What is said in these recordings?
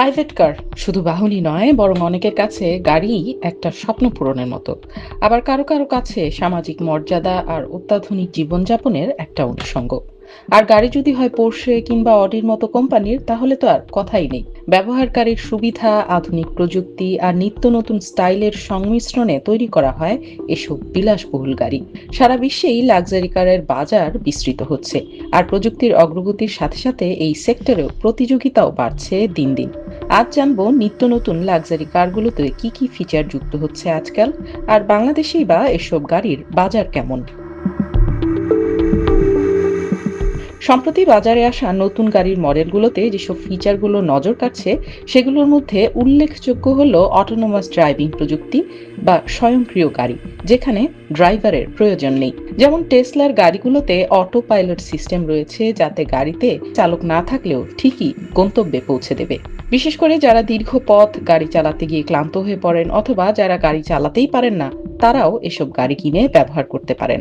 Private car শুধু বাহনই নয়, বরং অনেকের কাছে গাড়ি একটা স্বপ্ন পূরণের মতো। আবার কারও কারও কাছে সামাজিক মর্যাদা আর অত্যাধুনিক জীবনযাপনের একটা অনুষঙ্গ। আর গাড়ি যদি হয় পোর্শে কিংবা অডির মতো কোম্পানির, তাহলে তো আর কথাই নেই। ব্যবহারকারীর সুবিধা, আধুনিক প্রযুক্তি আর নিত্য নতুন স্টাইলের সংমিশ্রণে তৈরি করা হয় এসব বিলাসবহুল গাড়ি। সারা বিশ্বেই লাক্সারি কারের বাজার বিস্তৃত হচ্ছে। আর প্রযুক্তির অগ্রগতির সাথে সাথে এই সেক্টরেও প্রতিযোগিতাও বাড়ছে দিন দিন। আজ জানব নিত্য নতুন লাক্সারি কারগুলোতে কি কি ফিচার যুক্ত হচ্ছে আজকাল, আর বাংলাদেশেই বা এসব গাড়ির বাজার কেমন? সম্প্রতি বাজারে আসা নতুন গাড়ির মডেলগুলোতে যেসব ফিচারগুলো নজর কাটছে সেগুলোর মধ্যে উল্লেখযোগ্য হল অটোনোমাস ড্রাইভিং প্রযুক্তি বা স্বয়ংক্রিয় গাড়ি, যেখানে ড্রাইভারের প্রয়োজন নেই। যেমন টেসলার গাড়িগুলোতে অটো পাইলট সিস্টেম রয়েছে, যাতে গাড়িতে চালক না থাকলেও ঠিকই গন্তব্যে পৌঁছে দেবে। বিশেষ করে যারা দীর্ঘ পথ গাড়ি চালাতে গিয়ে ক্লান্ত হয়ে পড়েন অথবা যারা গাড়ি চালাতেই পারেন না, তারাও এসব গাড়ি কিনে ব্যবহার করতে পারেন।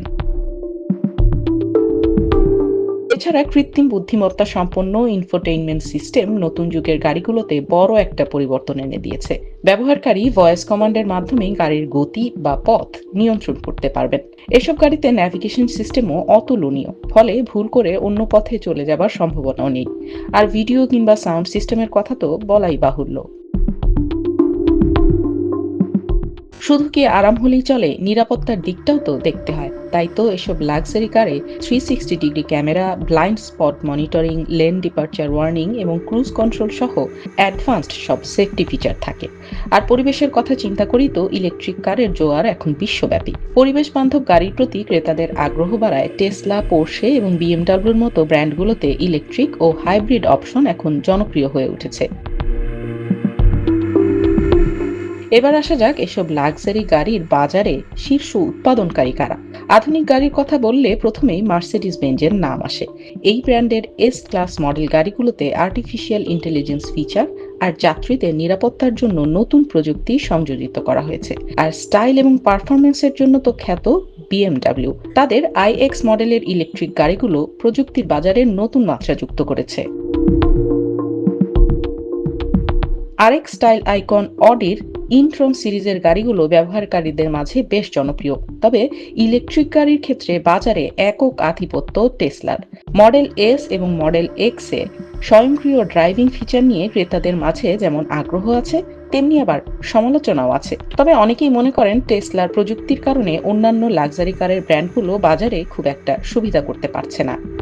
এছাড়া কৃত্রিম বুদ্ধিমত্তা সম্পন্ন ইনফোটেইনমেন্ট সিস্টেম নতুন যুগের গাড়িগুলোতে বড় একটা পরিবর্তন এনে দিয়েছে। ব্যবহারকারী ভয়েস কমান্ডের মাধ্যমে গাড়ির গতি বা পথ নিয়ন্ত্রণ করতে পারবেন। এসব গাড়িতে ন্যাভিগেশন সিস্টেমও অতুলনীয়, ফলে ভুল করে অন্য পথে চলে যাবার সম্ভাবনাও নেই। আর ভিডিও কিংবা সাউন্ড সিস্টেমের কথা তো বলাই বাহুল্য। শুধু কি আরাম হলেই চলে, নিরাপত্তার দিকটাও তো দেখতে হয়। তাই তো এসব লাক্সারি কারে three sixty degree camera blind spot monitoring lane departure warning এবং ক্রুজ কন্ট্রোল সহ অ্যাডভান্সড সব সেফটি ফিচার থাকে। আর পরিবেশের কথা চিন্তা করি তো ইলেকট্রিক কারের জোয়ার এখন বিশ্বব্যাপী। পরিবেশ বান্ধব গাড়ির প্রতি ক্রেতাদের আগ্রহ বাড়ায় টেসলা পোর্শে এবং বিএমডাব্লিউর মতো ব্র্যান্ডগুলোতে ইলেকট্রিক ও হাইব্রিড অপশন এখন জনপ্রিয় হয়ে উঠেছে। এবার আসা যাক এসব লাক্সারি গাড়ির বাজারে শীর্ষ উৎপাদনকারী কারা। আধুনিক গাড়ির কথা বললে প্রথমেই মার্সিডিস বেঞ্জের নাম আসে। এই ব্র্যান্ডের এস ক্লাস মডেল গাড়িগুলোতে আর্টিফিশিয়াল ইন্টেলিজেন্স ফিচার আর যাত্রীদের নিরাপত্তার জন্য নতুন প্রযুক্তি সংযোজিত করা হয়েছে। আর স্টাইল এবং পারফরমেন্সের জন্য তো খ্যাত বিএমডাব্লিউ তাদের আইএক্স মডেলের ইলেকট্রিক গাড়িগুলো প্রযুক্তির বাজারে নতুন মাত্রা যুক্ত করেছে। আরেক স্টাইল আইকন অডির ইনট্রন সিরিজের গাড়িগুলো ব্যবহারকারীদের মাঝে বেশ জনপ্রিয়। তবে ইলেকট্রিক গাড়ির ক্ষেত্রে বাজারে একক আধিপত্য টেসলার। মডেল এস এবং মডেল এক্স এ স্বয়ংক্রিয় ড্রাইভিং ফিচার নিয়ে ক্রেতাদের মাঝে যেমন আগ্রহ আছে, তেমনি আবার সমালোচনাও আছে। তবে অনেকেই মনে করেন টেসলার প্রযুক্তির কারণে অন্যান্য লাক্সারি কারের ব্র্যান্ডগুলো বাজারে খুব একটা সুবিধা করতে পারছে না।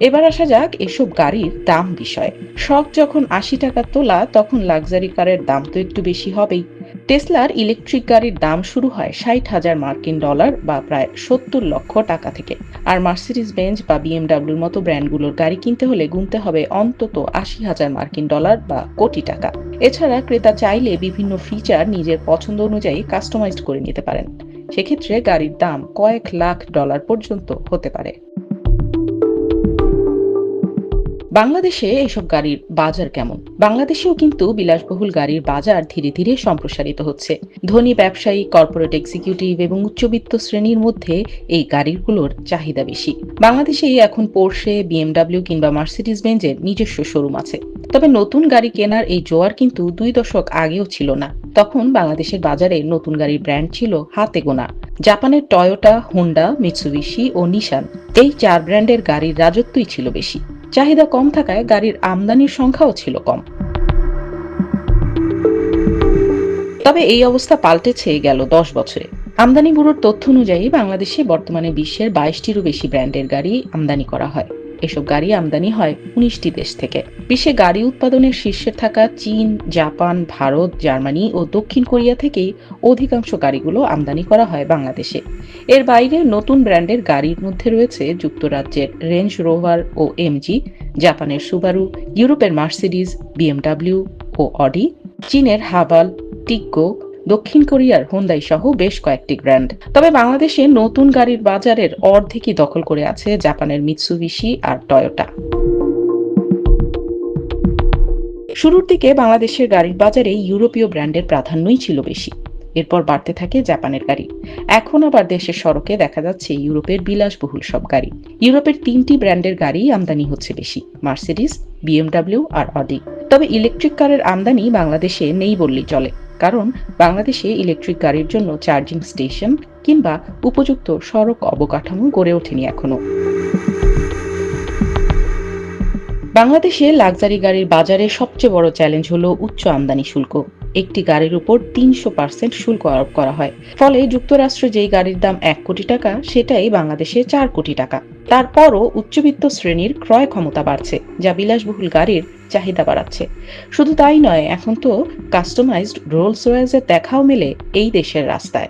এবার আসা যাক এসব গাড়ির দাম বিষয়ে। শখ যখন আশি টাকা তোলা, তখন লাক্সারি কারের দাম তো একটু বেশি হবেই। টেসলার ইলেকট্রিক গাড়ির দাম শুরু হয় ষাট হাজার মার্কিন ডলার বা প্রায় সত্তর লক্ষ টাকা থেকে। আর মার্সিডিস বেঞ্চ বা বিএমডাব্লিউর মতো ব্র্যান্ডগুলোর গাড়ি কিনতে হলে গুনতে হবে অন্তত আশি হাজার মার্কিন ডলার বা কোটি টাকা। এছাড়া ক্রেতা চাইলে বিভিন্ন ফিচার নিজের পছন্দ অনুযায়ী কাস্টমাইজড করে নিতে পারেন। সেক্ষেত্রে গাড়ির দাম কয়েক লাখ ডলার পর্যন্ত হতে পারে। বাংলাদেশে এসব গাড়ির বাজার কেমন? বাংলাদেশেও কিন্তু বিলাসবহুল গাড়ির বাজার ধীরে ধীরে সম্প্রসারিত হচ্ছে। ধনী ব্যবসায়ী কর্পোরেট এক্সিকিউটিভ এবং উচ্চবিত্ত শ্রেণির মধ্যে এই গাড়িগুলোর চাহিদা বেশি। বাংলাদেশেই এখন পোর্শে বিএমডাব্লিউ কিংবা মার্সিডিস বেঞ্জের নিজস্ব শোরুম আছে। তবে নতুন গাড়ি কেনার এই জোয়ার কিন্তু দুই দশক আগেও ছিল না। তখন বাংলাদেশের বাজারে নতুন গাড়ির ব্র্যান্ড ছিল হাতে গোনা। জাপানের টয়োটা হোন্ডা মিৎসুবিশি ও নিশান এই চার ব্র্যান্ডের গাড়ির রাজত্বই ছিল বেশি। চাহিদা কম থাকায় গাড়ির আমদানির সংখ্যাও ছিল কম। তবে এই অবস্থা পাল্টেছে গেল দশ বছরে। আমদানি ব্যুরোর তথ্য অনুযায়ী বাংলাদেশে বর্তমানে বিশ্বের বাইশটিরও বেশি ব্র্যান্ডের গাড়ি আমদানি করা হয়। এসব গাড়ি আমদানি হয় উনিশটি দেশ থেকে। বিশ্বে গাড়ি উৎপাদনের শীর্ষে থাকা চীন, জাপান, ভারত, জার্মানি ও দক্ষিণ কোরিয়া থেকেই অধিকাংশ গাড়িগুলো আমদানি করা হয় বাংলাদেশে। এর বাইরে নতুন ব্র্যান্ডের গাড়ির মধ্যে রয়েছে যুক্তরাজ্যের রেঞ্জ রোভার ও এমজি, জাপানের সুবারু, ইউরোপের মার্সিডিজ, বিএমডাব্লিউ ও অডি, চীনের হাবাল টিকো দক্ষিণ কোরিয়ার হোন্দাই সহ বেশ কয়েকটি ব্র্যান্ড। তবে বাংলাদেশে নতুন গাড়ির বাজারের অর্ধেকই দখল করে আছে জাপানের মিৎসুবিশি আর টয়োটা। শুরুর দিকে বাংলাদেশের গাড়ির বাজারে ইউরোপীয় ব্র্যান্ডের প্রাধান্যই ছিল বেশি। এরপর বাড়তে থাকে জাপানের গাড়ি। এখন আবার দেশের সড়কে দেখা যাচ্ছে ইউরোপের বিলাসবহুল সব গাড়ি। ইউরোপের তিনটি ব্র্যান্ডের গাড়ি আমদানি হচ্ছে বেশি মার্সিডিস বিএমডাব্লিউ আর অডি। তবে ইলেকট্রিক কারের আমদানি বাংলাদেশে নেই বললেই চলে। কারণ বাংলাদেশে ইলেকট্রিক গাড়ির জন্য চার্জিং স্টেশন কিংবা উপযুক্ত সড়ক অবকাঠামো গড়ে ওঠেনি এখনও। বাংলাদেশে লাক্সারি গাড়ির বাজারে সবচেয়ে বড় চ্যালেঞ্জ হলো উচ্চ আমদানি শুল্ক। একটি গাড়ির উপর তিনশো পার্সেন্ট শুল্ক আরোপ করা হয়। ফলে যুক্তরাষ্ট্রে যেই গাড়ির দাম এক কোটি টাকা, সেটাই বাংলাদেশে চার কোটি টাকা। তারপরও উচ্চবিত্ত শ্রেণির ক্রয় ক্ষমতা বাড়ছে, যা বিলাসবহুল গাড়ির চাহিদা বাড়াচ্ছে। শুধু তাই নয়, এখন তো কাস্টমাইজড রোলস রয়েসের দেখাও মেলে এই দেশের রাস্তায়।